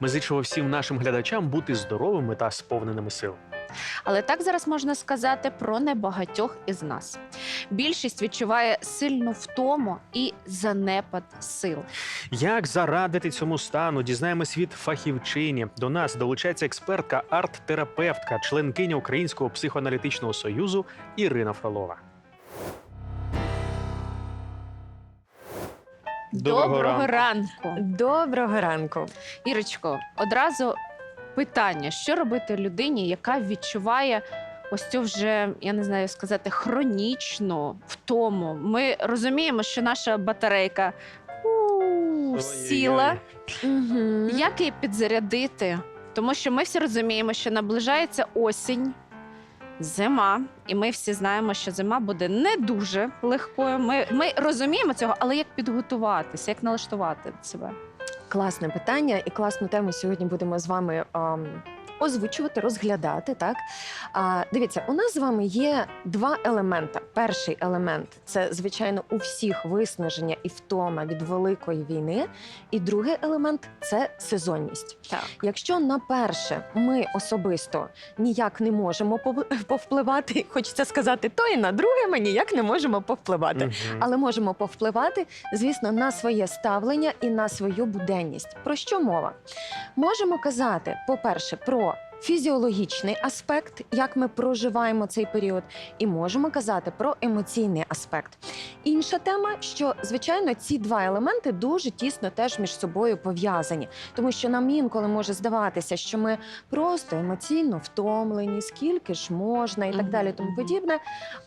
Ми зичимо всім нашим глядачам бути здоровими та сповненими сил. Але так зараз можна сказати про небагатьох із нас. Більшість відчуває сильну втому і занепад сил. Як зарадити цьому стану? Дізнаємось від фахівчині. До нас долучається експертка, арт-терапевтка, членкиня Українського психоаналітичного союзу Ірина Фролова. Доброго ранку. Доброго ранку. Ірочко, одразу питання: що робити людині, яка відчуває ось цю вже, я не знаю сказати, хронічну втому. Ми розуміємо, що наша батарейка у, сіла. Угу. Як її підзарядити? Тому що ми всі розуміємо, що наближається осінь, зима, і ми всі знаємо, що зима буде не дуже легкою. Ми, ми розуміємо цього, але як підготуватися, як налаштувати себе? Класне питання і класну тему сьогодні будемо з вами ам, озвучувати, розглядати. Так а, дивіться, у нас з вами є два елемента. Перший елемент це звичайно у всіх виснаження і втома від великої війни. І другий елемент це сезонність. Так. Якщо на перше ми особисто ніяк не можемо повпливати, хочеться сказати, то і на друге ми ніяк не можемо повпливати. Мгм. Але можемо повпливати, звісно, на своє ставлення і на свою буденність. Про що мова? Можемо казати, по-перше, про фізіологічний аспект, як ми проживаємо цей період, і можемо казати про емоційний аспект. Інша тема, що звичайно ці два елементи дуже тісно теж між собою пов'язані, тому що нам інколи може здаватися, що ми просто емоційно втомлені, скільки ж можна, і так далі, тому подібне.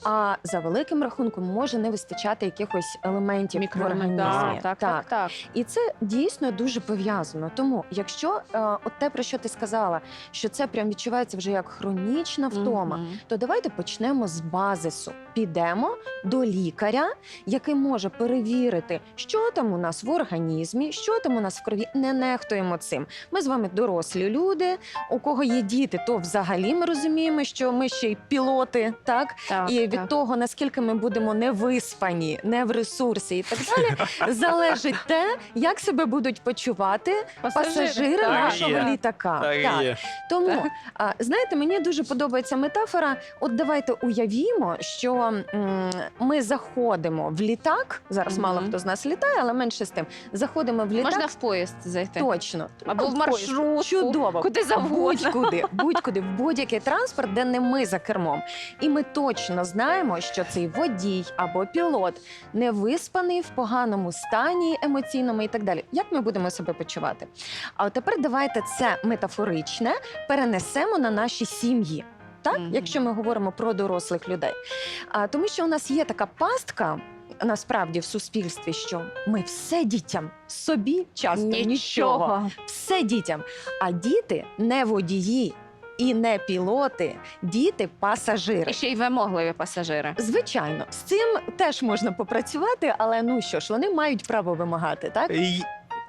А за великим рахунком може не вистачати якихось елементів в організмі. Так, так, так, так. І це дійсно дуже пов'язано. Тому, якщо е, от те, про що ти сказала, що це прям відчувається вже як хронічна втома, Мгм. то давайте почнемо з базису. Підемо до лікаря, який може перевірити, що там у нас в організмі, що там у нас в крові. Не нехтуємо цим. Ми з вами дорослі люди. У кого є діти, то взагалі ми розуміємо, що ми ще й пілоти, так Так, і від так. того, наскільки ми будемо не виспані, не в ресурсі і так далі, залежить те, як себе будуть почувати пасажири і нашого є. літака. Так Так. є. Тому Так. а, знаєте, мені дуже подобається метафора. От давайте уявімо, що м, ми заходимо в літак. Зараз Мгм. мало хто з нас літає, але менше з тим. Заходимо в літак. Можна в поїзд зайти. Точно Або в Ну, маршрутку. Чудово. Куди завгодно. Будь-куди, будь-куди, в будь-який транспорт, де не ми за кермом. І ми точно знаємо, що цей водій або пілот не виспаний в поганому стані емоційному і так далі. Як ми будемо себе почувати? А от тепер давайте це метафоричне перенесемо на наші сім'ї. Так, Мгм. якщо ми говоримо про дорослих людей, а тому, що у нас є така пастка. Насправді в суспільстві, що ми все дітям собі часто нічого Нічого. все дітям. А діти не водії і не пілоти, діти пасажири. І ще й вимогливі пасажири. Звичайно, з цим теж можна попрацювати, але ну що ж, вони мають право вимагати, так? І-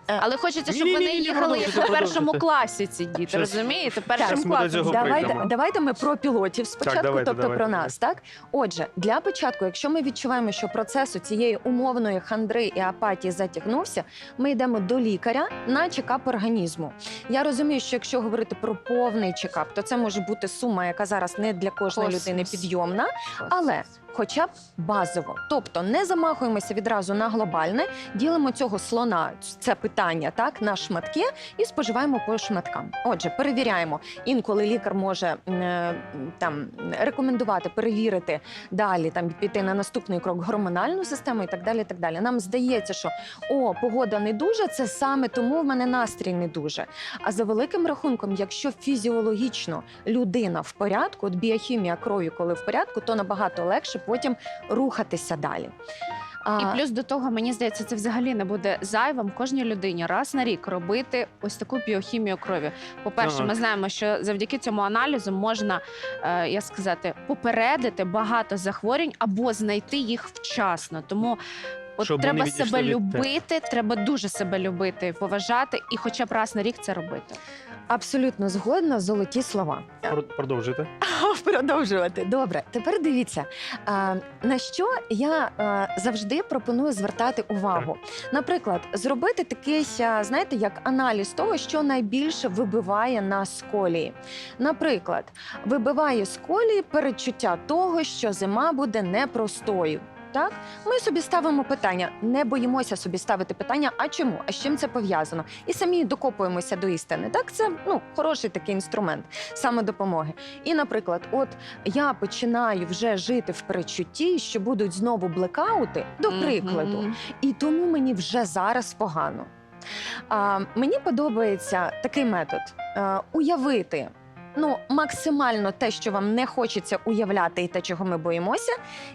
Але хочеться, щоб вони їхали як продовжуйте, в першому продовжуйте. класі. Ці діти Щас- розумієте? щас Першим ми до класом. цього Давайте, прийдемо. давайте ми про пілотів спочатку, давайте, тобто давайте, про нас. Так, отже, для початку, якщо ми відчуваємо, що процес цієї умовної хандри і апатії затягнувся, ми йдемо до лікаря на чекап організму. Я розумію, що якщо говорити про повний чекап, то це може бути сума, яка зараз не для кожної Космос. людини підйомна. Але хоча б базово. Тобто не замахуємося відразу на глобальне, ділимо цього слона, це питання, так, на шматки і споживаємо по шматкам. Отже, перевіряємо. Інколи лікар може е, там рекомендувати перевірити далі, там піти на наступний крок гормональну систему і так далі. так далі. Нам здається, що о, погода не дуже, це саме тому в мене настрій не дуже. А за великим рахунком, якщо фізіологічно людина в порядку, от біохімія крові, коли в порядку, то набагато легше потім рухатися далі. А, І плюс до того, мені здається, це взагалі не буде зайвим кожній людині раз на рік робити ось таку біохімію крові. По-перше, ми знаємо, що завдяки цьому аналізу можна, е, як сказати, попередити багато захворювань або знайти їх вчасно. Тому. От Щоб треба вони відійшли себе від любити, треба дуже себе любити, поважати і хоча б раз на рік це робити. Абсолютно згодна, золоті слова. Пр- Продовжуйте. Продовжувати. Добре, тепер дивіться, а, на що я а, завжди пропоную звертати увагу. Наприклад, зробити такий, а, знаєте, як аналіз того, що найбільше вибиває нас з колії. Наприклад, вибиває з колії передчуття того, що зима буде непростою. Так, ми собі ставимо питання, не боїмося собі ставити питання, а чому? А з чим це пов'язано? І самі докопуємося до істини. Так, це ну хороший такий інструмент самодопомоги. І, наприклад, от я починаю вже жити в передчутті, що будуть знову блекаути, до прикладу, Мгм. і тому мені вже зараз погано. А, мені подобається такий метод а, уявити. Ну, максимально те, що вам не хочеться уявляти, і те, чого ми боїмося,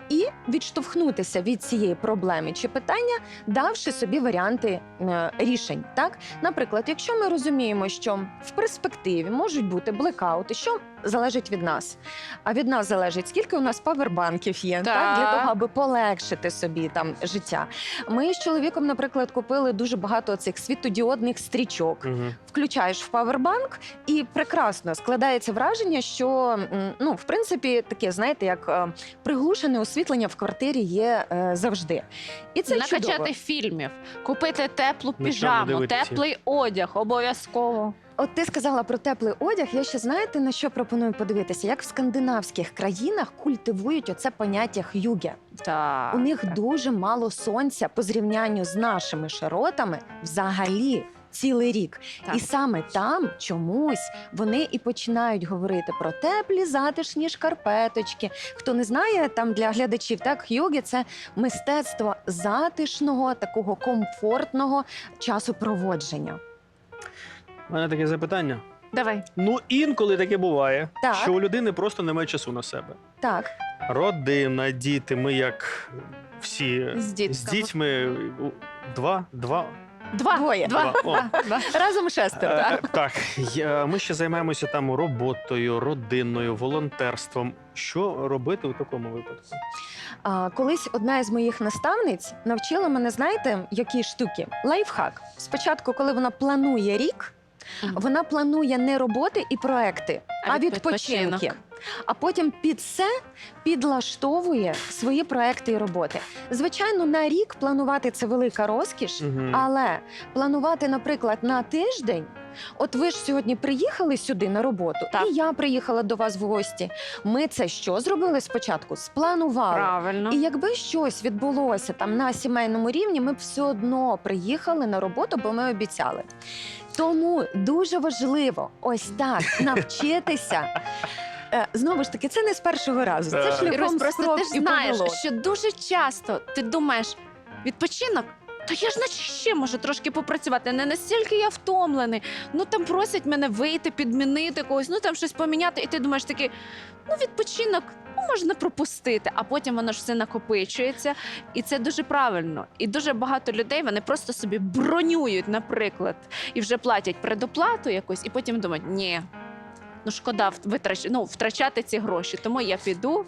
і відштовхнутися від цієї проблеми чи питання, давши собі варіанти е, рішень. Так, наприклад, якщо ми розуміємо, що в перспективі можуть бути блекаути, що залежить від нас. А від нас залежить, скільки у нас павербанків є, так, для того, аби полегшити собі там життя. Ми з чоловіком, наприклад, купили дуже багато цих світодіодних стрічок. Мгм. Включаєш в павербанк, і прекрасно складається враження, що ну, в принципі, таке, знаєте, як е, приглушене освітлення в квартирі є е, завжди. І це Накачати чудово. фільмів, купити теплу піжаму, теплий одяг, обов'язково. От ти сказала про теплий одяг. Я ще знаєте на що пропоную подивитися? Як в скандинавських країнах культивують оце поняття х'юге. Так. У них так. дуже мало сонця по зрівнянню з нашими широтами взагалі. Цілий рік, Так. і саме там чомусь вони і починають говорити про теплі затишні шкарпеточки. Хто не знає, там для глядачів так йоги це мистецтво затишного, такого комфортного часу проводження. У мене таке запитання. Давай. Ну, інколи таке буває, Так. що у людини просто немає часу на себе. Так, Родина, діти, ми як всі З з дітьми. у- Два, два. Два. Двоє. Два. Два. О. Разом шестеро. Е, Так, я- ми ще займаємося там роботою, родиною, волонтерством. Що робити у такому випадку? А, колись одна із моїх наставниць навчила мене, знаєте, які штуки? Лайфхак. Спочатку, коли вона планує рік. Вона планує не роботи і проекти, А а, відпочинки. А потім під це підлаштовує свої проекти і роботи. Звичайно, на рік планувати це велика розкіш, але планувати, наприклад, на тиждень. От ви ж сьогодні приїхали сюди на роботу, Так. і я приїхала до вас в гості. Ми це що зробили спочатку? Спланували. Правильно. І якби щось відбулося там на сімейному рівні, ми б все одно приїхали на роботу, бо ми обіцяли. Тому дуже важливо ось так навчитися. Е, Знову ж таки, це не з першого разу. Це Так. шляхом Ірусь, просто спроб ти ж і знаєш, помилок. що дуже часто ти думаєш, відпочинок. То я ж ще можу трошки попрацювати. Не настільки я втомлений. Ну там просять мене вийти, підмінити когось, ну там щось поміняти. І ти думаєш такий, ну відпочинок. Ну, можна пропустити, а потім воно ж все накопичується, і це дуже правильно. І дуже багато людей вони просто собі бронюють, наприклад, і вже платять предоплату якусь, і потім думають, ні, ну шкода витрач... ну, втрачати ці гроші, тому я піду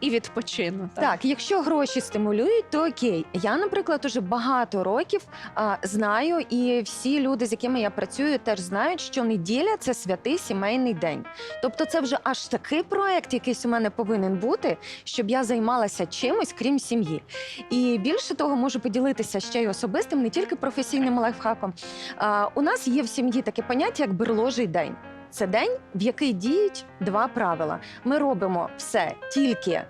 і відпочину. Так, якщо гроші стимулюють, то окей. Я, наприклад, уже багато років а, знаю, і всі люди, з якими я працюю, теж знають, що неділя це святий сімейний день. Тобто, це вже аж такий проект, якийсь у мене повинен бути, щоб я займалася чимось, крім сім'ї. І більше того, можу поділитися ще й особистим, не тільки професійним лайфхаком. А, у нас є в сім'ї таке поняття, як берложий день. Це день, в який діють два правила. Ми робимо все тільки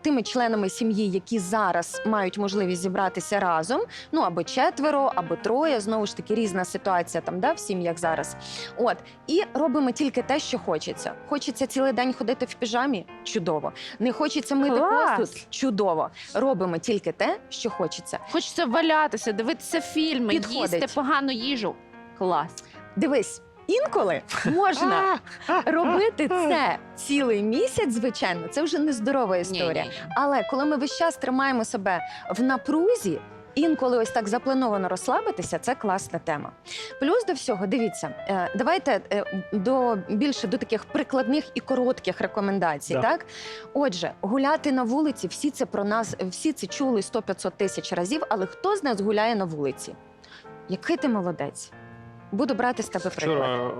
тими членами сім'ї, які зараз мають можливість зібратися разом. Ну або четверо, або троє. Знову ж таки, різна ситуація там, да, в сім'ях зараз. От і робимо тільки те, що хочеться. Хочеться цілий день ходити в піжамі? Чудово. Не хочеться мити Клас! посуд? Чудово. Робимо тільки те, що хочеться. Хочеться валятися, дивитися фільми, Підходить. їсти погану їжу. Клас. Дивись. Інколи можна робити це цілий місяць, звичайно, це вже нездорова історія. Але коли ми весь час тримаємо себе в напрузі, інколи ось так заплановано розслабитися, це класна тема. Плюс до всього, дивіться, е, давайте е, до більше до таких прикладних і коротких рекомендацій. Да. Так, отже, гуляти на вулиці, всі це про нас, всі це чули 100-500 тисяч разів. Але хто з нас гуляє на вулиці? Який ти молодець? Буду брати з тебе приклад. Вчора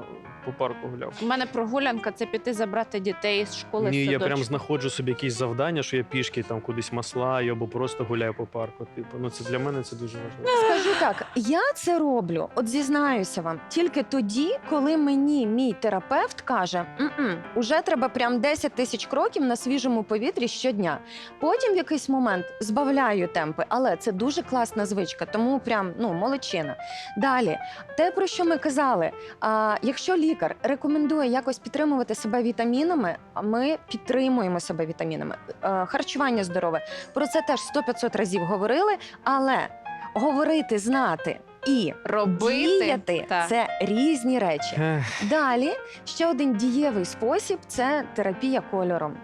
по парку гуляв. У мене прогулянка це піти забрати дітей з школи. Ні, з я прям знаходжу собі якісь завдання, що я пішки там кудись маслаю або просто гуляю по парку. Типу, ну це для мене це дуже важливо. Скажу так, я це роблю, от зізнаюся вам, тільки тоді, коли мені мій терапевт каже: «М-м, уже треба прям 10 тисяч кроків на свіжому повітрі щодня. Потім в якийсь момент збавляю темпи, але це дуже класна звичка, тому прям ну молодчина. Далі, те, про що ми казали, а, якщо лікар рекомендує якось підтримувати себе вітамінами, а ми підтримуємо себе вітамінами. Е, харчування здорове. Про це теж 100-500 разів говорили, але говорити, знати і робити діяти це різні речі. Ех, Далі ще один дієвий спосіб це терапія кольором.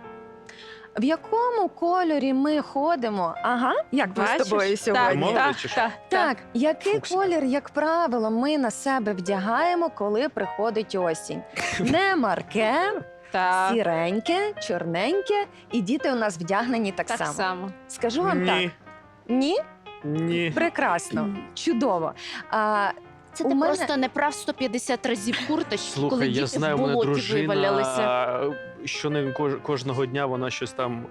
В якому кольорі ми ходимо? Ага, як ми з тобою сьогодні. Так, чи що? так, Так, який Фуксія. колір, як правило, ми на себе вдягаємо, коли приходить осінь? Не марке, так. сіреньке, чорненьке, і діти у нас вдягнені так, Так само. само. Скажу вам так: Ні, ні, ні. прекрасно, чудово. А, Це У ти мене- просто не прав 150 разів курточку, коли Слухай, діти я знаю, в у мене болоті вивалялися. дружина, що не кож, кожного дня вона щось там.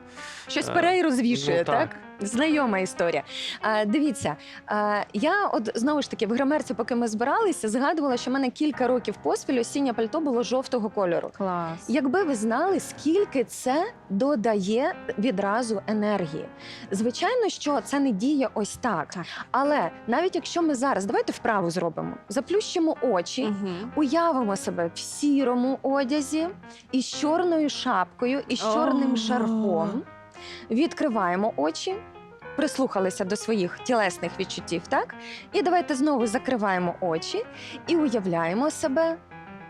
Щось Е, пере і розвішує, ну, так. так. Знайома історія. А, дивіться, а, я от знову ж таки в гримерці, поки ми збиралися, згадувала, що в мене кілька років поспіль осіннє пальто було жовтого кольору. Клас. Якби ви знали, скільки це додає відразу енергії. Звичайно, що це не діє ось так. Так. Але навіть якщо ми зараз давайте вправу зробимо, заплющимо очі. Мгм. Уявимо себе в сірому одязі із чорною шапкою, із чорним О. шарфом. Відкриваємо очі, прислухалися до своїх тілесних відчуттів, так? І давайте знову закриваємо очі і уявляємо себе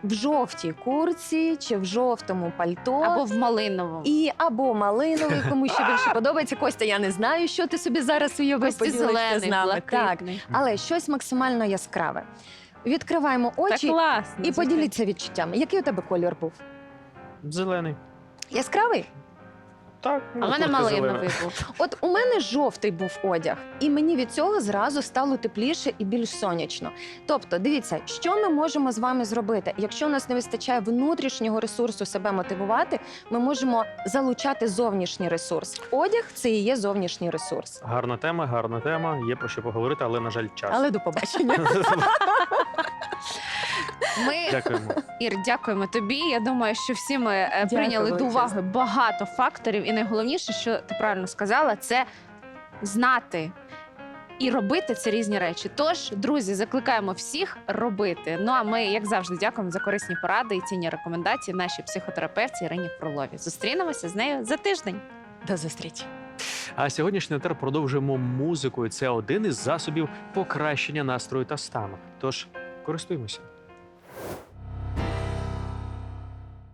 в жовтій курці чи в жовтому пальто. Або в малиновому. І або малиновий, кому що більше подобається. Костя, я не знаю, що ти собі зараз уявив, зелений, з нами. Так, але щось максимально яскраве. Відкриваємо очі класно. і поділіться відчуттями. Який у тебе колір був? Зелений. Яскравий? Так, А ну, в мене куртка малиновий зелена. був. От у мене жовтий був одяг, і мені від цього зразу стало тепліше і більш сонячно. Тобто, дивіться, що ми можемо з вами зробити. Якщо у нас не вистачає внутрішнього ресурсу себе мотивувати, ми можемо залучати зовнішній ресурс. Одяг це і є зовнішній ресурс. Гарна тема, гарна тема. Є про що поговорити, але на жаль, час. Але до побачення. Ми Дякуємо. Ір, дякуємо тобі. Я думаю, що всі ми е, Дякую прийняли до величезне. уваги багато факторів, і найголовніше, що ти правильно сказала, це знати. І робити це різні речі. Тож, друзі, закликаємо всіх робити. Ну а ми, як завжди, дякуємо за корисні поради і цінні рекомендації нашій психотерапевті Ірині Фролові. Зустрінемося з нею за тиждень. До зустрічі. А сьогоднішній етер продовжуємо музикою. Це один із засобів покращення настрою та стану. Тож користуємося.